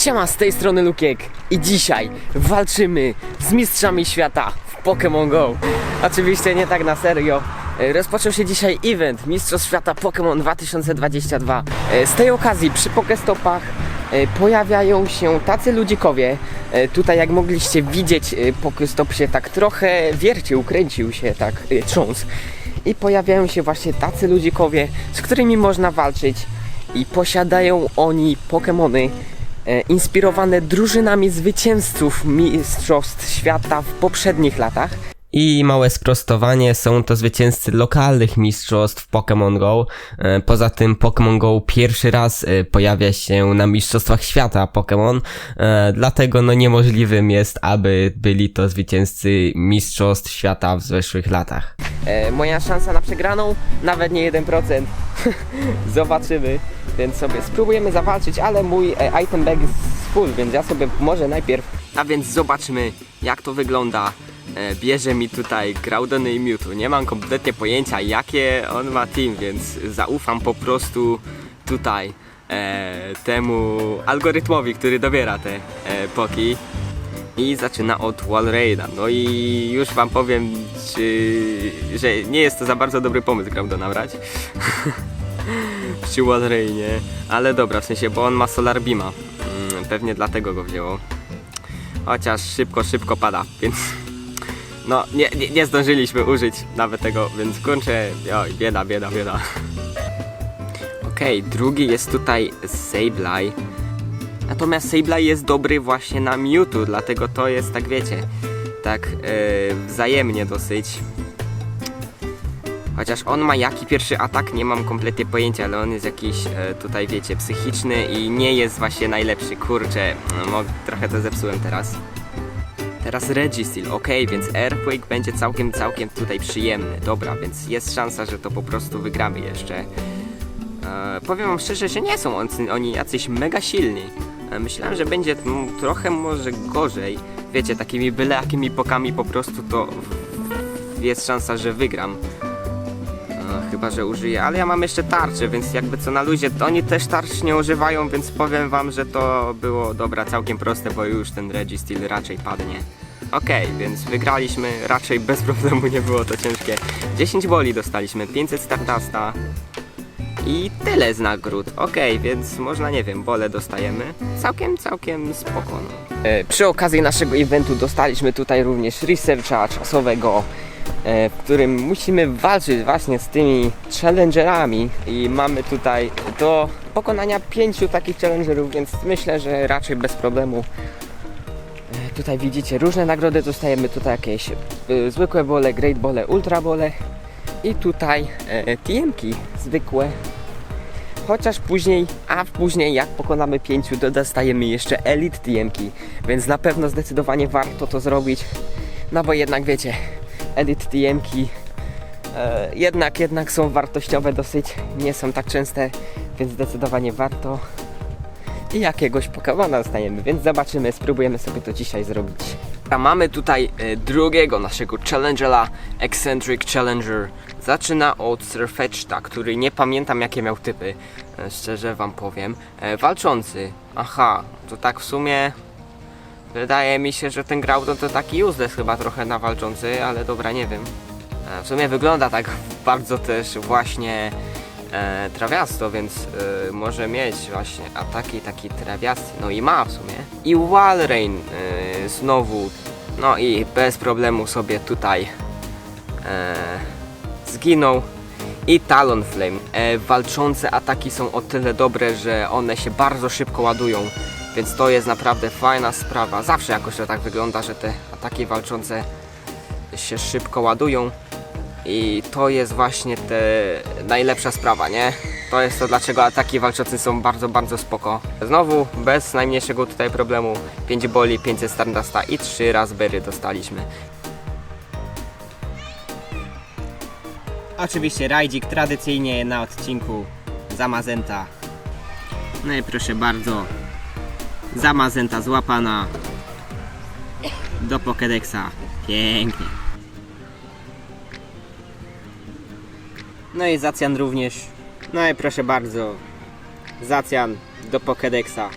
Siema, z tej strony Lukiek i dzisiaj walczymy z mistrzami świata w Pokémon GO. Oczywiście nie tak na serio. E, Rozpoczął się dzisiaj event Mistrzostw Świata Pokémon 2022. E, Z tej okazji przy Pokestopach e, pojawiają się tacy ludzikowie. Tutaj jak mogliście widzieć, Pokestop się tak trochę wiercił, kręcił się tak, trząsł. I pojawiają się właśnie tacy ludzikowie, z którymi można walczyć i posiadają oni Pokémony inspirowane drużynami zwycięzców Mistrzostw Świata w poprzednich latach. I małe sprostowanie, są to zwycięzcy lokalnych mistrzostw Pokémon Go. E, Poza tym Pokémon Go pierwszy raz e, pojawia się na mistrzostwach świata Pokémon, e, dlatego no niemożliwym jest, aby byli to zwycięzcy mistrzostw świata w zeszłych latach. E, moja szansa na przegraną nawet nie 1%. Zobaczymy, więc sobie spróbujemy zawalczyć, ale mój e, item bag jest full, więc ja sobie może najpierw. A więc zobaczmy, jak to wygląda. E, bierze mi tutaj Groudony i Mewtwo. Nie mam kompletnie pojęcia, jakie on ma team, więc zaufam po prostu tutaj e, temu algorytmowi, który dobiera te e, poki. I zaczyna od Walreina. No i już wam powiem, czy, że nie jest to za bardzo dobry pomysł Groudona brać. Przy Walreinie. Ale dobra, w sensie, bo on ma Solar Beama. Mm, pewnie dlatego go wzięło. Chociaż szybko, szybko pada, więc... No, nie, nie, nie zdążyliśmy użyć nawet tego, więc kurczę, oj, bieda, bieda, bieda. Okej, drugi jest tutaj Sableye. Natomiast Sableye jest dobry właśnie na Mewtwo, dlatego to jest, tak wiecie, tak e, wzajemnie dosyć. Chociaż on ma jaki pierwszy atak, nie mam kompletnie pojęcia, ale on jest jakiś e, tutaj, wiecie, psychiczny i nie jest właśnie najlepszy. Kurczę, no, trochę to zepsułem teraz. Teraz Registeel, ok, więc Earthquake będzie całkiem, całkiem tutaj przyjemny. Dobra, więc jest szansa, że to po prostu wygramy jeszcze. E, powiem wam szczerze, że nie są on, oni jacyś mega silni. E, myślałem, że będzie mm, trochę może gorzej. Wiecie, takimi byle jakimi pokami po prostu to jest szansa, że wygram. Chyba, że użyję, ale ja mam jeszcze tarczę, więc jakby co na luzie, oni też tarcz nie używają, więc powiem wam, że to było dobra, całkiem proste, bo już ten Registeel raczej padnie. Okej, więc wygraliśmy, raczej bez problemu nie było to ciężkie. 10 boli dostaliśmy, 500 Stardusta i tyle z nagród. Okej, więc można, nie wiem, bole dostajemy. Całkiem, całkiem spoko. no. E, przy okazji naszego eventu dostaliśmy tutaj również researcha czasowego, w którym musimy walczyć właśnie z tymi challengerami i mamy tutaj do pokonania pięciu takich challengerów, więc myślę, że raczej bez problemu. E, Tutaj widzicie różne nagrody, dostajemy tutaj jakieś e, zwykłe bole, great bole, ultra bole i tutaj e, zwykłe. Chociaż później, a później jak pokonamy pięciu, dostajemy jeszcze Elite TM-ki, więc na pewno zdecydowanie warto to zrobić. No bo jednak wiecie, Elite TM-ki e, jednak, jednak są wartościowe dosyć, nie są tak częste, więc zdecydowanie warto. I jakiegoś Pokemona dostajemy, więc zobaczymy, spróbujemy sobie to dzisiaj zrobić. A mamy tutaj e, drugiego naszego Challengera, Eccentric Challenger. Zaczyna od Surfetchta, który nie pamiętam jakie miał typy, e, szczerze wam powiem. E, walczący, aha, to tak w sumie wydaje mi się, że ten Groudon to taki useless chyba trochę na walczący, ale dobra, nie wiem. E, w sumie wygląda tak bardzo też właśnie e, trawiasto, więc e, może mieć właśnie ataki taki trawiasty, no i ma w sumie. I Walrein e, znowu, no i bez problemu sobie tutaj e, zginął. I Talonflame. E, walczące ataki są o tyle dobre, że one się bardzo szybko ładują, więc to jest naprawdę fajna sprawa. Zawsze jakoś to tak wygląda, że te ataki walczące się szybko ładują. I to jest właśnie te najlepsza sprawa, nie? To jest to, dlaczego ataki walczące są bardzo, bardzo spoko. Znowu, bez najmniejszego tutaj problemu, 5 boli, 500 Stardusta i 3 Raspberry dostaliśmy. Oczywiście rajdzik tradycyjnie na odcinku Zamazenta. No i proszę bardzo. Zamazenta złapana do Pokédexa. Pięknie. No i Zacjan również. No i proszę bardzo. Zacjan do Pokédexa.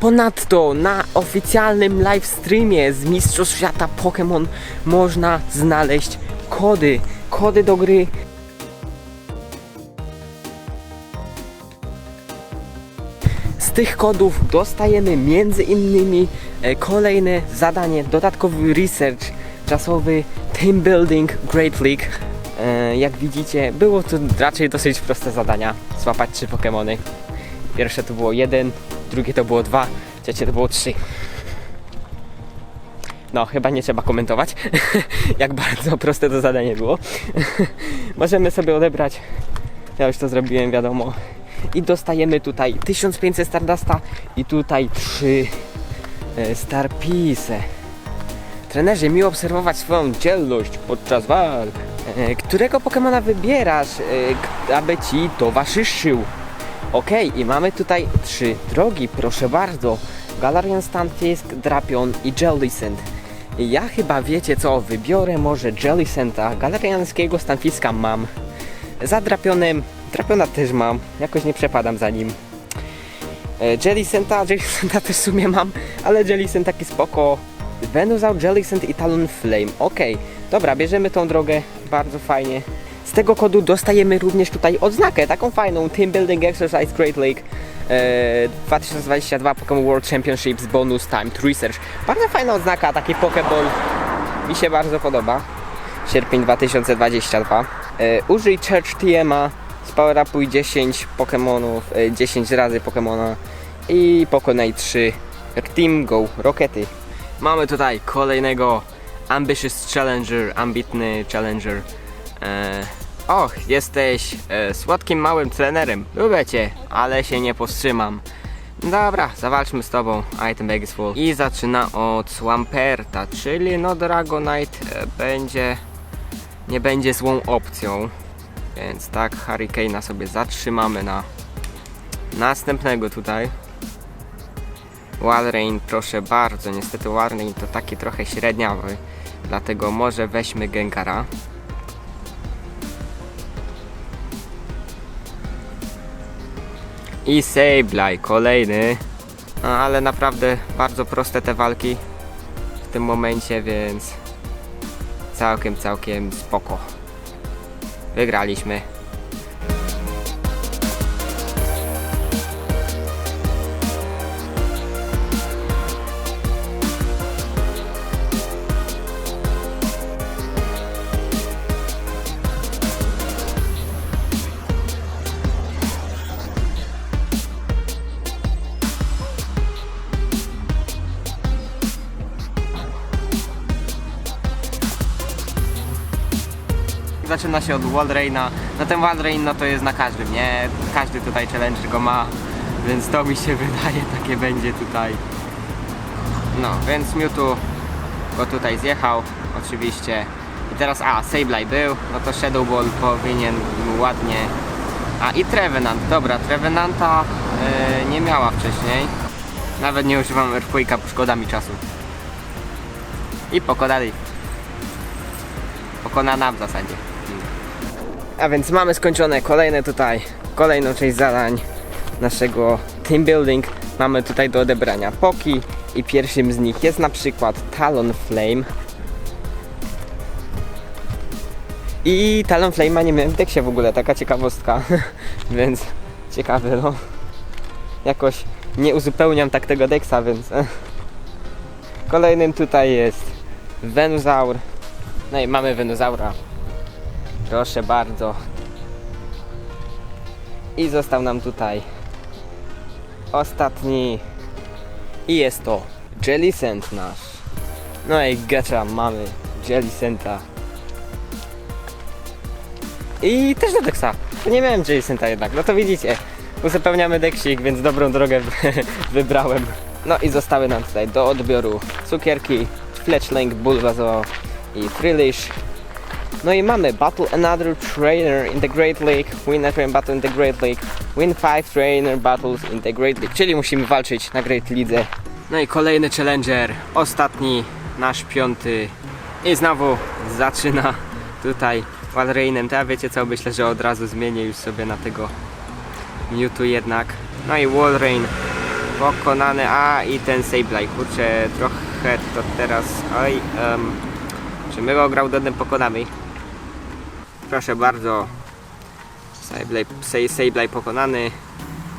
Ponadto na oficjalnym live streamie z Mistrzostw Świata Pokémon można znaleźć kody. Kody do gry. Tych kodów dostajemy między innymi e, kolejne zadanie, dodatkowy research czasowy Team Building Great League. E, jak widzicie, było to raczej dosyć proste zadania. Złapać trzy Pokémony. Pierwsze to było jeden, drugie to było dwa, trzecie to było trzy. No, chyba nie trzeba komentować, jak bardzo proste to zadanie było. Możemy sobie odebrać, ja już to zrobiłem, wiadomo. I dostajemy tutaj 1500 Stardasta i tutaj 3 e, Starpiece. Trenerze, miło obserwować swoją dzielność podczas walk. E, którego Pokemona wybierasz, e, aby ci towarzyszył? Okej, i mamy tutaj trzy drogi, proszę bardzo. Galarian Stunfisk, Drapion i Jellicent. Ja chyba wiecie co, wybiorę może Jellicenta, Galariańskiego Stunfiska mam. Za Drapionem, Drapiona też mam, jakoś nie przepadam za nim. Jellicenta, Jellicenta też w sumie mam, ale Jellicent taki spoko. Venusaur, Jellicent i Talon Flame, okej. Dobra, bierzemy tą drogę, bardzo fajnie. Z tego kodu dostajemy również tutaj odznakę, taką fajną Team Building Exercise Great Lake e, 2022 Pokémon World Championships Bonus Time Research. Bardzo fajna odznaka, taki Pokéball. Mi się bardzo podoba. Sierpień 2022. E, użyj Church TMA, Power Upuj 10 Pokémonów, e, 10 razy Pokémona i pokonaj 3 jak Team Go Rokety. Mamy tutaj kolejnego Ambitious Challenger, ambitny Challenger. E, och, jesteś e, słodkim małym trenerem. Lubię cię, ale się nie powstrzymam. Dobra, zawalczmy z tobą. Item bag is full. I zaczyna od Swamperta, czyli no Dragonite e, będzie... Nie będzie złą opcją. Więc tak, Hurricane'a sobie zatrzymamy na następnego tutaj. Walrein, proszę bardzo. Niestety Walrein to taki trochę średniawy. Dlatego może weźmy Gengara. I Sableye, kolejny. No, ale naprawdę bardzo proste te walki w tym momencie, więc całkiem, całkiem spoko. Wygraliśmy. Zaczyna się od Walreina. No ten Walrein no to jest na każdym, nie? Każdy tutaj challenger go ma, więc to mi się wydaje takie będzie tutaj. No, więc Mewtwo go tutaj zjechał, oczywiście. I teraz, a, Sableye był, no to Shadow Ball powinien ładnie. A i Trevenant, dobra, Trevenanta yy, nie miała wcześniej. Nawet nie używam Earthquake'a, szkoda mi czasu. I pokonali. Pokonana w zasadzie. A więc mamy skończone kolejne tutaj, kolejną część zadań naszego team building. Mamy tutaj do odebrania Poki i pierwszym z nich jest na przykład Talon Flame. I Talon Flame'a nie miałem w deksie w ogóle, taka ciekawostka, więc ciekawe no. Jakoś nie uzupełniam tak tego deksa, więc... eh. Kolejnym tutaj jest Venusaur. No i mamy Venusaura. Proszę bardzo. I został nam tutaj ostatni. I jest to Jellicent nasz. No i gacza mamy Jellicenta. I też do deksa. Nie miałem Jellicenta jednak, no to widzicie. Uzupełniamy deksik, więc dobrą drogę wybrałem. No i zostały nam tutaj do odbioru cukierki, Fletchling, Bulbasaur i Frillish. No i mamy Battle Another Trainer in the Great Lake, Win a Train Battle in the Great Lake, Win 5 Trainer Battles in the Great Lake, czyli musimy walczyć na Great Lidze. No i kolejny Challenger, ostatni, nasz piąty. I znowu zaczyna tutaj Walreinem. To ja wiecie co, myślę, że od razu zmienię już sobie na tego Mewtwo jednak. No i Walrein pokonany, a i ten Sableye, kurczę, trochę to teraz, oj, em, czy my go Groudedem pokonamy? Proszę bardzo, Sableye, Sa- Sableye pokonany,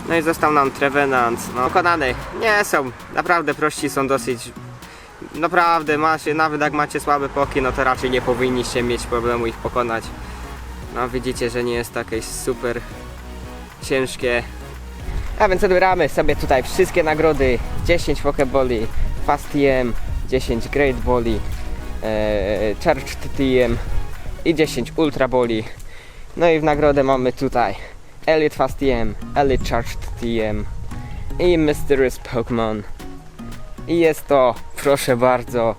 no i został nam Trevenant, no pokonany, nie są, naprawdę prości są dosyć, naprawdę macie, nawet jak macie słabe poki, no to raczej nie powinniście mieć problemu ich pokonać, no widzicie, że nie jest to jakieś super ciężkie, a więc odbieramy sobie tutaj wszystkie nagrody. 10 Pokeboli, Fast TM, 10 Great Boli, e, Charged TM i 10 Ultra Boli. No i w nagrodę mamy tutaj Elite Fast TM, Elite Charged TM i Mysterious Pokémon. I jest to, proszę bardzo,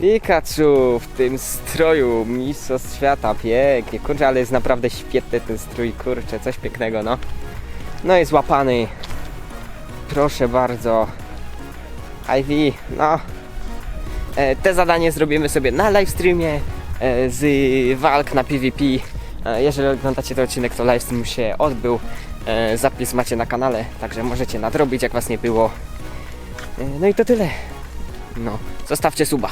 Pikachu w tym stroju Mistrzostw Świata, pięknie, kurczę, ale jest naprawdę świetny ten strój, kurczę, coś pięknego, no. No jest złapany. Proszę bardzo. Ivy, no. E, te zadanie zrobimy sobie na livestreamie e, z walk na PvP. E, jeżeli oglądacie ten odcinek, to livestream się odbył. Zapis macie na kanale, także możecie nadrobić, jak was nie było. No i to tyle. No, zostawcie suba.